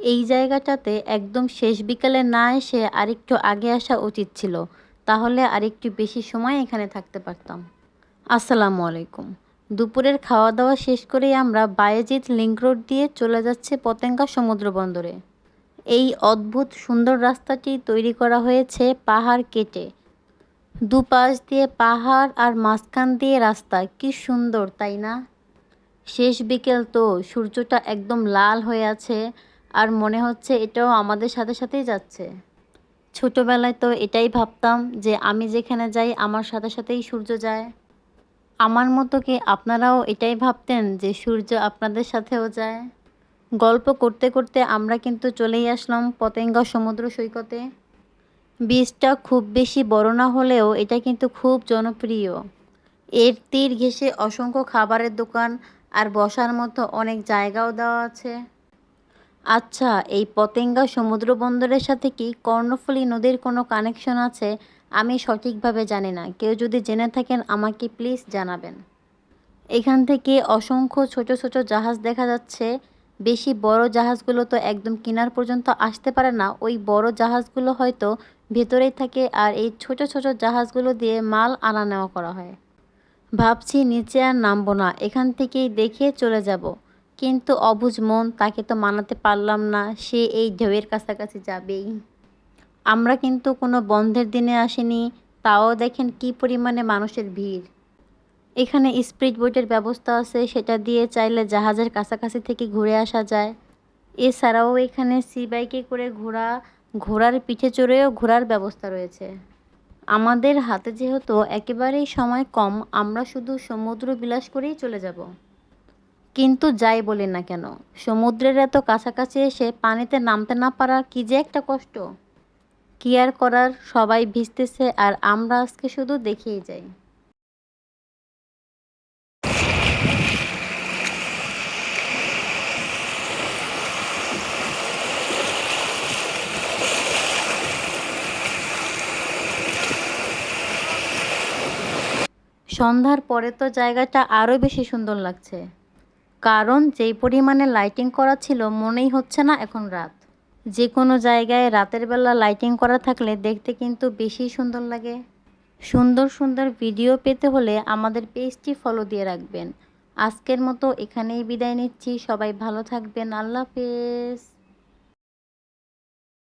এই জায়গাটাতে একদম শেষ বিকালে না এসে আরেকটু আগে আসা উচিত ছিল। তাহলে আরেকটু বেশি সময় এখানে থাকতে পারতাম। আসসালামু আলাইকুম। দুপুরের খাওয়া দাওয়া শেষ করেই আমরা বায়েজিৎ লিঙ্ক রোড দিয়ে চলে যাচ্ছে পতেঙ্গা সমুদ্র বন্দরে। এই অদ্ভুত সুন্দর রাস্তাটি তৈরি করা হয়েছে পাহাড় কেটে। দুপাশ দিয়ে পাহাড় আর মাঝখান দিয়ে রাস্তা। কি সুন্দর, তাই না? শেষ বিকেল তো, সূর্যটা একদম লাল হয়ে আছে। আর মনে হচ্ছে এটাও আমাদের সাথে সাথেই যাচ্ছে। ছোটোবেলায় তো এটাই ভাবতাম যে আমি যেখানে যাই, আমার সাথে সাথেই সূর্য যায়। আমার মতো কি আপনারাও এটাই ভাবতেন যে সূর্য আপনাদের সাথেও যায়? গল্প করতে করতে আমরা কিন্তু চলেই আসলাম পতেঙ্গা সমুদ্র সৈকতে। বীজটা খুব বেশি বড় না হলেও এটা কিন্তু খুব জনপ্রিয়। এর তীর ঘেঁষে অসংখ্য খাবারের দোকান আর বসার মতো অনেক জায়গাও দেওয়া আছে। আচ্ছা এই পতেঙ্গা সমুদ্র বন্দরের সাথে কি কর্ণফুলী নদীর কোনো কানেকশন আছে? আমি সঠিকভাবে জানি না। কেউ যদি জেনে থাকেন, আমাকে প্লিজ জানাবেন। এখান থেকে অসংখ্য ছোট ছোট জাহাজ দেখা যাচ্ছে। বেশি বড় জাহাজগুলো তো একদম কিনার পর্যন্ত আসতে পারে না। ওই বড় জাহাজগুলো হয়তো ভেতরেই থাকে আর এই ছোট ছোট জাহাজগুলো দিয়ে মাল আনা নেওয়া করা হয়। ভাবছি নিচে আর নামবো না। এখান থেকেই দেখে চলে যাব। কিন্তু অবুঝ মন, তাকে তো মানাতে পারলাম না, সে এই ঢেউয়ের কাছাকাছি যাবেই। আমরা কিন্তু কোনো বন্ধের দিনে আসিনি, তাও দেখেন কি পরিমাণে মানুষের ভিড়। এখানে স্পিড বোটের ব্যবস্থা আছে, সেটা দিয়ে চাইলে জাহাজের কাছাকাছি থেকে ঘুরে আসা যায়। এছাড়াও এখানে সি বাইকে করে ঘোরা ঘোড়ার পিঠে চড়েও ঘোরার ব্যবস্থা রয়েছে। আমাদের হাতে যেহেতু একেবারেই সময় কম, আমরা শুধু সমুদ্র বিলাস করেই চলে যাব। কিন্তু যাই বলি না কেন, সমুদ্রের এত কাছাকাছি এসে পানিতে নামতে না পারা কি যে একটা কষ্ট? কি আর করার, সবাই ভিজতেছে আর আমরা আজকে শুধু দেখেই যাই। সন্ধ্যার পরে তো জায়গাটা আরও বেশি সুন্দর লাগছে। কারণ যেই পরিমাণে লাইটিং করা ছিল মনেই হচ্ছে না এখন রাত। যে কোনো জায়গায় রাতের বেলা লাইটিং করা থাকলে দেখতে কিন্তু বেশি সুন্দর লাগে। সুন্দর সুন্দর ভিডিও পেতে হলে আমাদের পেজটি ফলো দিয়ে রাখবেন। আজকের মতো এখানেই বিদায় নিচ্ছি। সবাই ভালো থাকবেন। আল্লাহ হাফেজ।